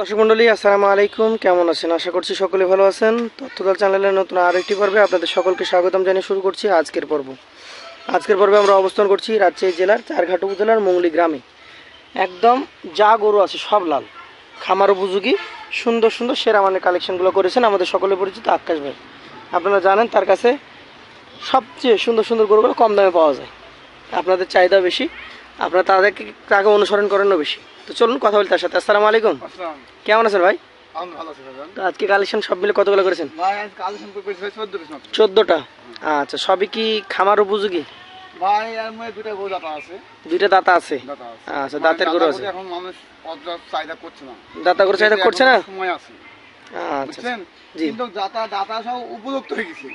দর্শক মন্ডলী, আসসালামু আলাইকুম। কেমন আছেন? আশা করছি সকলে ভালো আছেন। তথ্যদল চ্যানেলের নতুন আরেকটি পর্বে আপনাদের সকলকে স্বাগতম জানিয়ে শুরু করছি আজকের পর্ব। আজকের পর্বে আমরা অবস্থান করছি রাজশাহী জেলার চারঘাট উপজেলার মঙ্গলি গ্রামে। একদম যা গরু আছে সব লাল। খামার উপযোগী, সুন্দর সুন্দর, সেরা মানের কালেকশনগুলো করেছেন আমাদের সকলে পরিচিত আকাশ ভাই। আপনারা জানেন তার কাছে সবচেয়ে সুন্দর সুন্দর গরুগুলো কম দামে পাওয়া যায়। আপনাদের চাহিদা বেশি। আপনারা তাদেরকে তাকে অনুসরণ করেনও বেশি। তো চলুন কথা বলি তার সাথে। আসসালামু আলাইকুম। কেমন আছেন ভাই? তো আজকে কালেকশন সব মিলে কতগুলো করেছেন? চোদ্দোটা আচ্ছা সবই কি খামার উপযোগী? দুইটা দাতা আছে। আচ্ছা মানে দাঁতের গরু আছে। দাতা গরু চাহিদা করছে না। আচ্ছা। জি। দাতা দাতা সব উপযুক্ত হয়ে গেছে।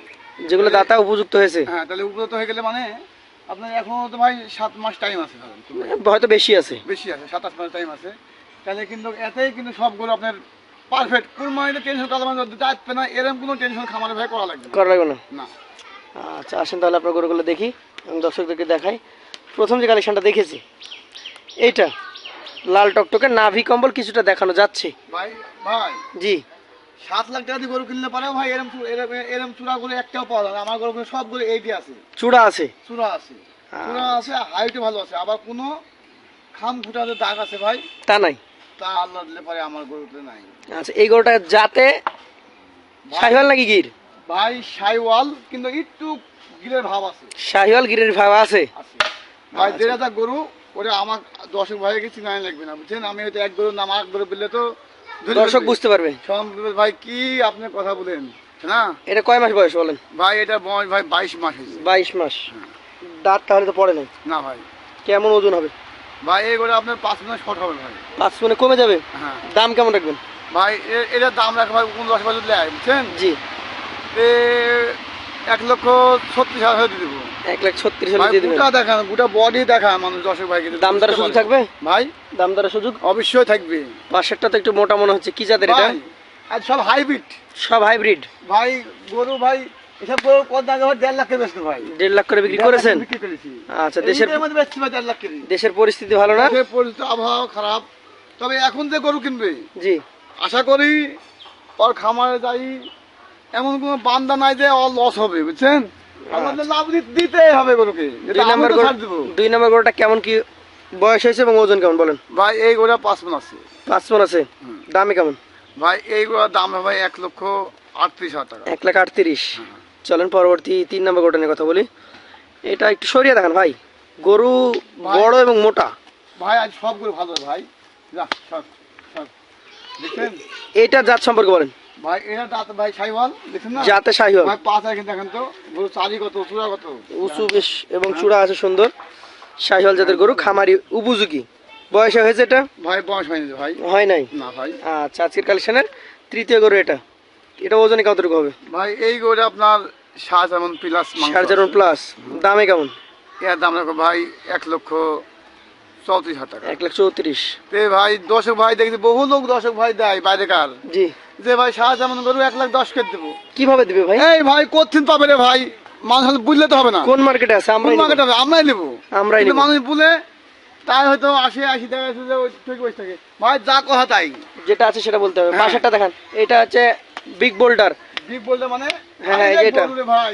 যেগুলো দাতা উপযুক্ত হয়েছে। হ্যাঁ তাহলে উপযুক্ত হয়ে গেলে মানে আপনার এখনও তো ভাই সাত মাস টাইম আছে হয়তো বেশি আছে। বেশি আছে সাতাশ মাস টাইম আছে। তাহলে কিন্তু এতেই কিন্তু সবগুলো আপনার পারফেক্ট কোন মানে টেনশন কাজ মানে যাচ্ছে না এরকম কোনো টেনশন খামারে ভাই করা লাগবে। করা লাগবে না? না। আচ্ছা আসেন তাহলে আপনার গরুগুলো দেখি আমি দর্শকদেরকে দেখাই। প্রথম যে কালেকশনটা দেখেছি এইটা লাল টকটকে নাভি কম্বল কিছুটা দেখানো যাচ্ছে। ভাই ভাই। জি। সাত লাখ টাকা দিয়ে গরু কিনলে পারে ভাই এরম এরম এরম চূড়া গরু একটাও পাওয়া আমার সবগুলো এইটি আছে। চূড়া আছে? চূড়া আছে। চূড়া আছে হাইটও ভালো আছে। আবার কোনো খাম ফুটাতে দাগ আছে ভাই? তা নাই? তা আল্লাহ দিলে পারে আমার গরুতে নাই। আচ্ছা এই গরুটা যাতে শাহিওয়াল নাকি গির? ভাই সাইওয়াল কিন্তু একটু গিরের ভাব আছে। শাহিওয়াল গিরের ভাব আছে? ভাই দেড় হাজার গরু ওটা আমার দর্শক ভাইকে চিনাই লাগবে না বুঝছেন? আমি হয়তো এক গরু নাম এক গরু বললে তো দর্শক বুঝতে পারবে। ভাই কি আপনি কথা বলেন? না? এটা কয় মাস বয়স বলেন? ভাই এটা বয়স ভাই বাইশ মাস হয়েছে। বাইশ মাস। দাঁত তাহলে তো পড়ে নাই। না ভাই। কেমন ওজন হবে? ভাই এই করে আপনার পাঁচ মিনিট শর্ট হবে ভাই। পাঁচ মিনিট কমে যাবে? হ্যাঁ। দাম কেমন রাখবেন? ভাই এ- এটার দাম রাখা ভাই কোন দশ বছর লেয় বুঝছেন? জি। এ এক লক্ষ ছত্রিশ হাজার দিয়ে দেবো। এক লাখ ছত্রিশ ভাই দিয়ে দেবেন। গোটা দেখান গোটা বডি দেখায় মানুষ দর্শক ভাইকে। যদি দাম দরে সুযোগ থাকবে? ভাই? দাম সুযোগ? অবশ্যই থাকবে। পাশেরটা তো একটু মোটা মনে হচ্ছে। কি জাতের এটা? ভাই আজ সব হাইব্রিড সব হাইব্রিড ভাই গরু ভাই এসব গরু কত দাম ভাই দেড় লাখ করে বেচতে ভাই। দেড় লাখ করে বিক্রি করেছেন? বিক্রি করেছি। আচ্ছা দেশের মধ্যে বেচছি ভাই দেড় লাখ করে। দেশের পরিস্থিতি ভালো না? দেশের পরিস্থিতি আবহাওয়া খারাপ। তবে এখন যে গরু কিনবে জি। আশা করি ওর খামারে যাই এমন কোনো বান্দা নাই যে ওর লস হবে বুঝছেন? আমাদের লাভ দি- দিতেই হবে গরুকে। দুই এটা নম্বর দুই নম্বর গরুটা কেমন কি বয়স হয়েছে এবং ওজন কেমন বলেন? ভাই এই গোড়া পাঁচ মন আছে। পাঁচ মন আছে। দামে কেমন? ভাই এই গোড়ার দাম হবে এক লক্ষ আটত্রিশ হাজার টাকা। এক লাখ আটত্রিশ। হ্যাঁ। চলেন পরবর্তী তিন নম্বর গরুটা নিয়ে কথা বলি। এটা একটু সরিয়ে দেখান ভাই। গরু বড় এবং মোটা। ভাই আজ সব গরু ভালো ভাই। যা সব সব। দেখছেন? এইটার জাত সম্পর্কে বলেন। ভাই এটা দাঁত ভাই সাইওয়াল দেখছেন না? জাতে শাহিওয়াল ভাই পাঁচ আছে দেখেন তো। গরু চারি কত চূড়া কত? উঁচু বেশ এবং চূড়া আছে সুন্দর। জাতের গরু খামারি উপযোগী। বয়সে হয়েছে এটা? ভাই বয়স হয়নি ভাই। হয় নাই? না ভাই। আচ্ছা আজকের কালেকশনের তৃতীয় গরু এটা। এটা ওজনে কতটুকু হবে? ভাই এই আপনার প্লাস প্লাস দামে কেমন? এর দাম রাখো ভাই এক লক্ষ চৌত্রিশ হাজার টাকা। এক লাখ চৌত্রিশ। ভাই দর্শক ভাই দেখছি বহু লোক দর্শক ভাই দেয় বাইরে বাইরেকার। জি। যে ভাই এমন গরু এক লাখ দশ কেজি দেবো। কীভাবে দিবে ভাই? এই ভাই কোথিন পাবে রে ভাই? মানুষ বুঝলে তো হবে না। কোন মার্কেটে আছে? কোন আমরাই মার্কেট হবে? আমরাই নেব। আমরাই নেব। মানুষ বলে তাই হয়তো আশি আশি টাকা আছে যে ওই ঠিক বসে থাকে। ভাই যা কথা তাই। যেটা আছে সেটা বলতে হবে। হ্যাঁ। পাশেরটা দেখান। এটা হচ্ছে বিগ বোল্ডার বিগ বলতে মানে হ্যাঁ, হ্যাঁ, এটা। গরু ভাই।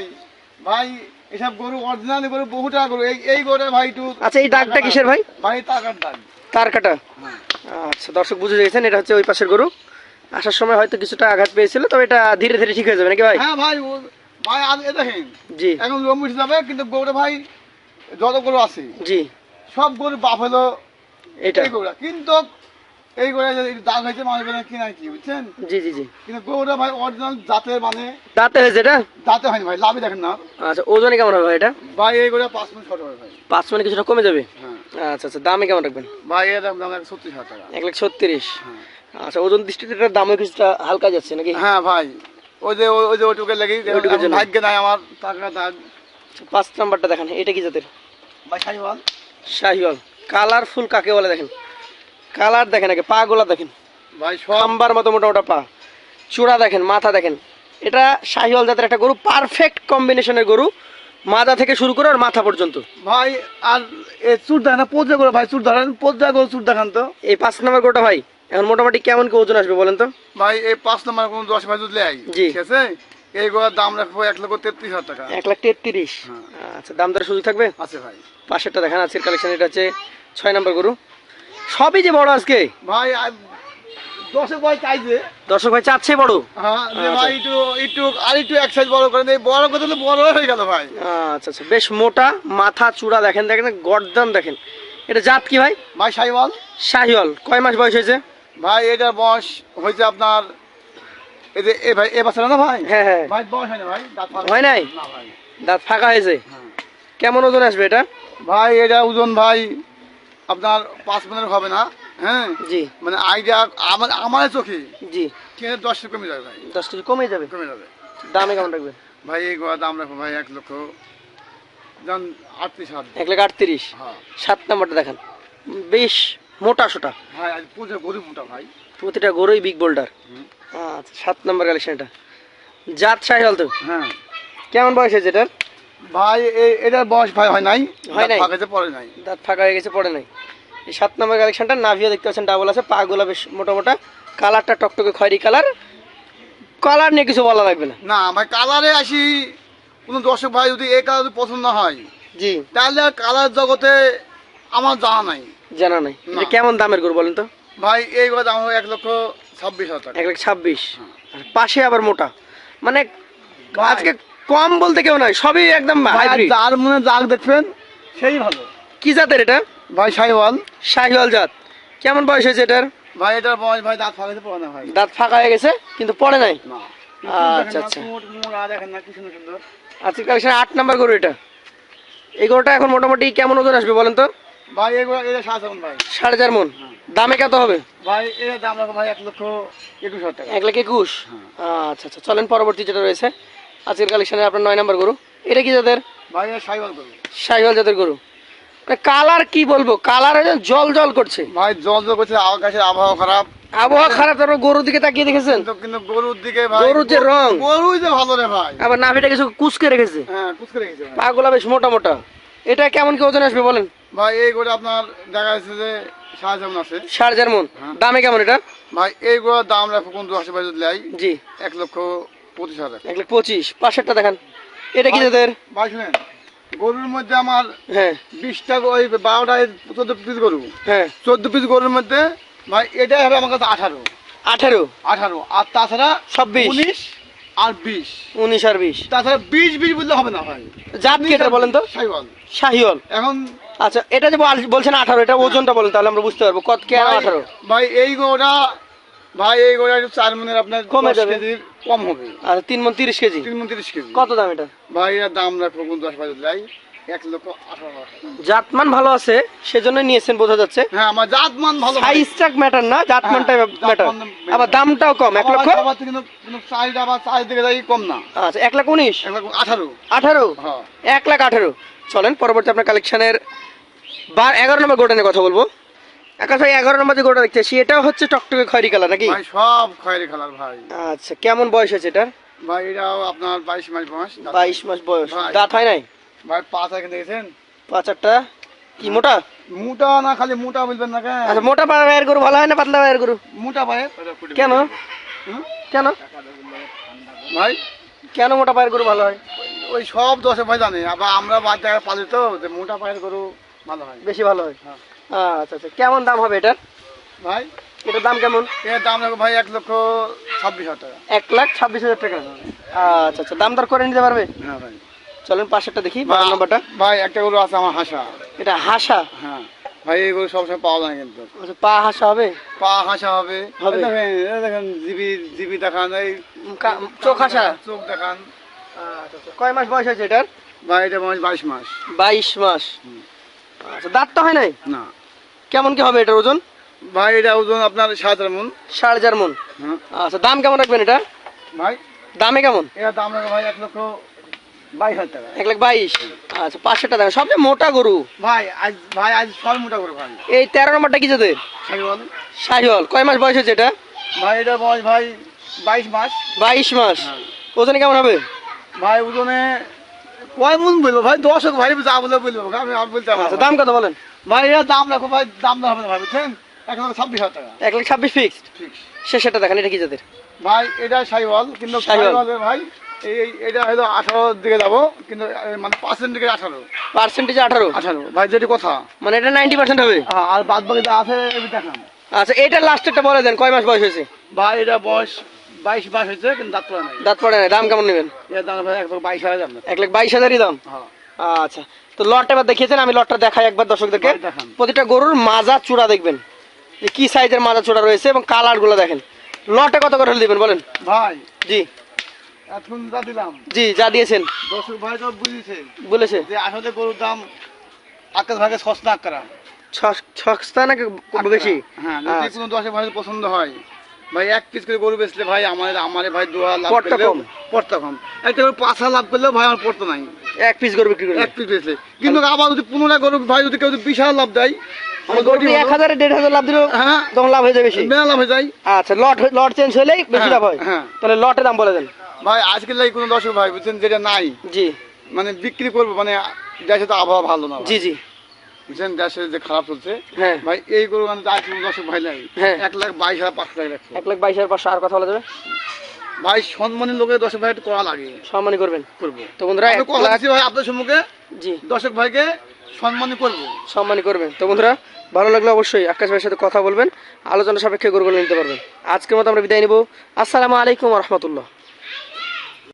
ভাই এসব গরু অরিজিনাল গরু বহু টাকা গরু। এই এই গরুটা ভাই একটু আচ্ছা এই দাগটা কিসের ভাই? ভাই তার দাগ। তার কাটা হ্যাঁ। আচ্ছা দর্শক বুঝে গেছেন এটা হচ্ছে ওই পাশের গরু। আসার সময় হয়তো কিছুটা আঘাত পেয়েছিল তবে এটা ধীরে ধীরে ঠিক হয়ে যাবে নাকি ভাই? হ্যাঁ ভাই ও ভাই দেখেন জি। এখন লোম উঠে যাবে কিন্তু গরুটা ভাই যত গরু আছে জি। সব গরু বাপ হলো এটা। এই কিন্তু এই গরুটা যদি দাগ হয়েছে মানুষ বলে কি নাই কি বুঝছেন? জি জি জি। কিন্তু গরুটা ভাই অরিজিনাল জাতের মানে দাঁতে হয়েছে এটা? দাঁতে হয়নি ভাই লাভই দেখেন না। আচ্ছা ওজনে কেমন হবে এটা? ভাই এই গরুটা পাঁচ মিনিট ছোট হবে ভাই। পাঁচ মানে কিছুটা কমে যাবে? হ্যাঁ। আচ্ছা আচ্ছা দামে কেমন রাখবেন? ভাই এর দাম দাম এক ছত্রিশ হাজার টাকা। এক লাখ ছত্রিশ। হ্যাঁ। আচ্ছা ওজন দৃষ্টিতে এটার দামও কিছুটা হালকা যাচ্ছে নাকি? হ্যাঁ ভাই ওই যে ওই যে ওইটুকে লেগে। ভাগ্য নাই আমার টাকা দাগ আচ্ছা, পাঁচ নাম্বারটা দেখেন এটা কি জাতের? ভাই সাইওয়াল শাহিওয়াল। কালারফুল কাকে বলে দেখেন? কালার দেখেন আগে পা গোলা দেখেন। ভাই সব খাম্বার মতো মোটা মোটা পা। চূড়া দেখেন মাথা দেখেন। এটা শাহিওয়াল জাতের একটা গরু পারফেক্ট কম্বিনেশনের গরু। মাথা থেকে শুরু করে আর মাথা পর্যন্ত। ভাই আর চুর দেখান পোজা করে ভাই চুর দেখান পোজা করে চুর দেখান তো। এই পাঁচ নম্বর গরুটা ভাই এখন মোটামুটি কেমন কি ওজন আসবে বলেন তো? ভাই এই পাঁচ নম্বর কোন দশ ভাই দুধ লেয় জি। ঠিক আছে? এই গোড়ার দাম রাখব এক লক্ষ তেত্রিশ হাজার টাকা। এক লাখ তেত্রিশ। হ্যাঁ। আচ্ছা দাম দরের সুযোগ থাকবে? আছে ভাই। পাশেরটা দেখেন আজকের কালেকশন এটা হচ্ছে ছয় নম্বর গরু। সবই যে বড় আজকে? ভাই দশে ভাই চাইছে দর্শক ভাই চাচ্ছে বড়। হ্যাঁ আচ্ছা। ভাই একটু একটু আর একটু এক সাইজ বড় করেন। এই বড় করতে হলে বড় হয়ে গেল ভাই। আচ্ছা আচ্ছা বেশ মোটা মাথা চূড়া দেখেন দেখেন গর্দান দেখেন। এটা জাত কি ভাই? ভাই সাইওয়াল শাহিওয়াল কয় মাস বয়স হয়েছে? ভাই এটার বয়স হয়েছে আপনার এই যে এ ভাই এ না ভাই? হ্যাঁ হ্যাঁ। ভাই বয়স হয় না ভাই দাঁত ফাঁকা। হয় নাই? দাঁত ফাঁকা হয়েছে? হ্যাঁ। কেমন ওজন আসবে এটা? ভাই এটা ওজন ভাই আপনার পাঁচ মিনিট হবে না হ্যাঁ? জি। মানে আইডিয়া আমার আমার চোখে। জি। দশ কমে যাবে ভাই? দশ কেজি কমে যাবে? কমে যাবে। দামে কেমন রাখবে ভাই এই গোয়া দাম রাখব ভাই এক লক্ষ আটত্রিশ এক লাখ আটত্রিশ। হ্যাঁ। সাত নাম্বারটা দেখান। বেশ মোটা সোটা। ভাই আজ মোটা ভাই। প্রতিটা গরুই বিগ বোল্ডার আচ্ছা সাত নম্বর কালেকশন এটা। জাত শাহিওয়াল তো? হ্যাঁ। কেমন বয়স হয়েছে এটার? ভাই এটার বয়স ভাই হয় নাই। হয় নাই? ফাঁকাতে পড়ে নাই। দাঁত ফাঁকা হয়ে গেছে পড়ে নাই। এই সাত নম্বর কালেকশনটা নাভিও দেখতে পাচ্ছেন ডাবল আছে পা গুলা বেশ মোটা মোটা। কালারটা টকটকে খয়েরি কালার। কালার নিয়ে কিছু বলা লাগবে না। না ভাই কালারে আসি কোনো দর্শক ভাই যদি এই কালার পছন্দ না হয় জি। তাহলে কালার জগতে আমার জানা নাই। জানা নাই। কেমন দামের গরু বলেন তো? ভাই এই গোয়া দাম এক লক্ষ ছাব্বিশ হাজার টাকা। এক লাখ ছাব্বিশ। পাশে আবার মোটা। মানে। আজকে কম বলতে কেউ নাই সবই একদম যার মনে দাগ দেখবেন সেই ভালো। কি জাতের এটা? ভাই সাইওয়াল শাহিওয়াল জাত। কেমন বয়স হয়েছে এটার? ভাই এটার বয়স ভাই দাঁত ফাঁকাতে পড়ে না ভাই। দাঁত ফাঁকা হয়ে গেছে কিন্তু পড়ে নাই? আচ্ছা, আচ্ছা। দেখেন না কি সুন্দর কালেকশন আট নাম্বার গরু এটা। এই গরুটা এখন মোটামুটি কেমন ওজন আসবে বলেন তো? ভাই এগুলো এটা সাত ভাই। সাড়ে চার মন? দামে কত হবে? ভাই এর দাম রাখো ভাই এক লক্ষ একুশ হাজার টাকা। এক লাখ একুশ? আচ্ছা আচ্ছা চলেন পরবর্তী যেটা রয়েছে। আজকের কালেকশনে আপনার নয় নাম্বার গরু। এটা কি জাতের? ভাই সাইওয়াল জাতের গরু। কালার কি বলব? কালার জল জল করছে। ভাই জল জল করছে আকাশের আবহাওয়া খারাপ। আবহাওয়া খারাপ তারপর গরুর দিকে তাকিয়ে দেখেছেন? কিন্তু গরুর দিকে ভাই গরুর যে রং। গরুই যে ভালো রে ভাই। আবার নাভিটা কিছু কুচকে রেখেছে। হ্যাঁ কুচকে রেখেছে পাগুলা বেশ মোটা মোটা। এটা কেমন কি ওজন আসবে বলেন? ভাই এই গরু আপনার দেখা যাচ্ছে যে সাড়ে আছে সাড়ে চার মন। হ্যাঁ। দামে কেমন এটা? ভাই এই গরুর দাম রাখো কোন দু যদি লাই জি। এক লক্ষ পঁচিশ হাজার। এক লাখ পঁচিশ। দেখান। এটা কি ভাই শুনেন গরুর মধ্যে আমার হ্যাঁ। বিশটা ওই বারোটা চোদ্দ পিস গরু। হ্যাঁ। চোদ্দ পিস গরুর মধ্যে ভাই এটাই হবে আমার কাছে আঠারো। আঠারো? আঠারো। আর তাছাড়া ছাব্বিশ। উনিশ আর বিশ। উনিশ আর বিশ। তাছাড়া বিশ বিশ বললে হবে না ভাই। জাত কি এটা বলেন তো? সাইওয়াল শাহিওয়াল। এখন আচ্ছা এটা যে বল- বলছেন আঠারো এটা ওজনটা বলেন তাহলে আমরা বুঝতে পারব। কত কে আঠারো? ভাই এই গোটা ভাই এই গোটা চার মনের আপনার কমে যাবে। কম হবে। আর তিন মন তিরিশ কেজি। তিন মন তিরিশ কেজি। কত দাম এটা? ভাই এর দাম রাখব দশ বাজার লাই এক লক্ষ আঠারো জাতমান ভালো আছে সেজন্য নিয়েছেন বোঝা যাচ্ছে। হ্যাঁ আমার জাত ভালো সাইজটা ম্যাটার না জাতমানটা ম্যাটার আবার দামটাও কম এক লক্ষ? কিন্তু কিন্তু চাহিদা বা চাহিদা যাই কম না। আচ্ছা এক লাখ উনিশ? এক লক্ষ আঠারো। আঠারো? এক লাখ আঠারো। চলেন পরবর্তী আপনার কালেকশনের বা এগারো নম্বর গোটা নিয়ে কথা বলব। আকাশ ভাই এগারো নম্বর যে গোটা দেখতেছি এটাও হচ্ছে টকটকে খয়রি কালার নাকি? সব খয়েরি খেলার ভাই। আচ্ছা কেমন বয়স আছে এটার? ভাই এটাও আপনার বাইশ মাস বয়স। বাইশ মাস বয়স। দাঁত হয় নাই? ভাই পাঁচ এখানে দেখেছেন পাঁচ আটটা কি মোটা? মোটা না খালি মোটা বলবেন না কেন? আচ্ছা মোটা পায়ের গরু ভালো হয় না পাতলা পায়ের গরু? মোটা ভাই কেন? কেন? ভাই? কেন মোটা পায়ের গরু ভালো হয়? ওই সব দশে ভাই জানে আবার আমরা বাদ পালি তো যে মোটা পায়ের গরু ভালো হয়। বেশি ভালো হয়? হ্যাঁ। আচ্ছা আচ্ছা কেমন দাম হবে এটার? ভাই? এটার দাম কেমন? এর দাম রাখো ভাই এক লক্ষ ছাব্বিশ হাজার টাকা। এক লাখ ছাব্বিশ হাজার টাকা। আচ্ছা আচ্ছা দাম দর করে নিতে পারবে? হ্যাঁ ভাই। চলেন পাশেরটা দেখি বারো নম্বরটা। ভাই একটা গরু আছে আমার হাসা। এটা হাসা? হ্যাঁ। ভাই এই গরু সবসময় পাওয়া যায় কিন্তু। আচ্ছা, পা হাসা হবে? পা হাসা হবে। হবে। দেখেন জিবি জিবি দেখান এই চোখ হাসা? চোখ দেখান। কয় মাস বয়স হয়েছে এটার? ভাই এটা বয়স বাইশ মাস। বাইশ মাস। আচ্ছা দাঁত তো হয় নাই? না। কেমন কি হবে এটার ওজন? ভাই এটা ওজন আপনার সাত মন। সাড়ে চার মন। হ্যাঁ। আচ্ছা দাম কেমন রাখবেন এটা ভাই? দামে কেমন? এটা দাম রাখো ভাই এক লক্ষ বাইশ হাজার টাকা। এক লাখ বাইশ। আচ্ছা পাঁচশোটা দাম সবচেয়ে মোটা গরু? ভাই আজ ভাই আজ সব মোটা ভাই এই তেরো নম্বরটা কি যাদের কয় মাস বয়স হয়েছে এটা? ভাই এটা বয়স ভাই বাইশ মাস। বাইশ মাস। হ্যাঁ। ওজনে কেমন হবে? ভাই ওজনে কয় মন বলব ভাই দশক ভাই যা বলে বলব। আমি আমি বলতে পারব আচ্ছা দাম কত বলেন? ভাই এটা দাম রাখো ভাই দাম না হবে না ভাই বুঝছেন? এক লক্ষ ছাব্বিশ হাজার টাকা। এক লাখ ছাব্বিশ ফিক্সড ঠিক শেষেরটা দেখেন এটা কি জাতের? ভাই এটা সাইওয়াল কিন্তু সাহিওয়াল। ভাই এই এটা হলো আঠারোর দিকে যাব কিন্তু মানে পার্সেন্ট দিকে আঠারো। পার্সেন্টেজ আঠারো? আঠারো। ভাই যেটি কথা। মানে এটা নাইনটি পার্সেন্ট হবে? হ্যাঁ, আর বাদ বাকি যা আছে দেখান। আচ্ছা এটা লাস্টেরটা বলে দেন কয় মাস বয়স হয়েছে? ভাই এটা বয়স বাইশ মাস হয়েছে কিন্তু দাঁত পড়ে নাই। দাঁত পড়ে না দাম কেমন নেবেন? এর দাম এক লক্ষ বাইশ হাজার দাম। এক লাখ বাইশ হাজারই দাম? হ্যাঁ। আচ্ছা তো লটটা এবার দেখিয়েছেন আমি লটটা দেখাই একবার দর্শকদেরকে। প্রতিটা গরুর মাজা চূড়া দেখবেন যে কি সাইজের মাজা চূড়া রয়েছে এবং কালারগুলো দেখেন। লটে কত করে দিবেন বলেন? ভাই জি। এখন যা দিলাম। জি যা দিয়েছেন। দর্শক ভাই তো বুঝেছে। বলেছে। যে আসলে গরুর দাম আকাশ ভাগে সস্তা আকারা। সস্তা নাকি বেশি? হ্যাঁ যদি আচ্ছা। কোনো ভাই পছন্দ হয় ভাই এক পিস করে গরু বেচলে ভাই আমার আমারে ভাই দোয়া লাভ পড়তা কম। পড়তা কম। একটা গরু পাঁচ লাভ করলেও ভাই আমার পড়তো নাই। এক পিস গরু বিক্রি করবেন এক পিস বেচলে। কিন্তু আবার যদি পুনরায় গরু ভাই যদি কেউ বিশাল লাভ দেয় আমার গরু এক হাজারে দেড় হাজার লাভ দিলেও হ্যাঁ। তখন লাভ হয়ে যাবে বেশি। মেলা লাভ হয়ে যায়। আচ্ছা লট লট চেঞ্জ হলেই বেশি হ্যাঁ, লাভ হয়। হ্যাঁ। তাহলে লটের দাম বলে দেন। ভাই আজকের লাগে কোনো দর্শক ভাই বুঝছেন যেটা নাই জি। মানে বিক্রি করব মানে দেশে তো আবহাওয়া ভালো না জি জি। বুঝছেন দেশে যে খারাপ চলছে হ্যাঁ। ভাই এই গরু মানে যা কোনো দর্শক ভাই নাই। হ্যাঁ। এক লাখ বাইশ হাজার পাঁচ লাখ রাখছে এক লাখ বাইশ হাজার পাঁচশো আর কথা বলা যাবে? ভাই সম্মানী লোকের দর্শক ভাই একটু করা লাগে। সম্মানই করবেন? করব। তো বন্ধুরা আমি কথা লাখ দিচ্ছি ভাই আপনার সম্মুখে। জি। দর্শক ভাইকে সম্মানী করব। সম্মানই করবেন। তো বন্ধুরা ভালো লাগলে অবশ্যই আকাশ ভাইয়ের সাথে কথা বলবেন। আলোচনা সাপেক্ষে গরুগুলো নিতে পারবেন। আজকের মতো আমরা বিদায় নিব। আসসালামু আলাইকুম রহমতুল্লাহ।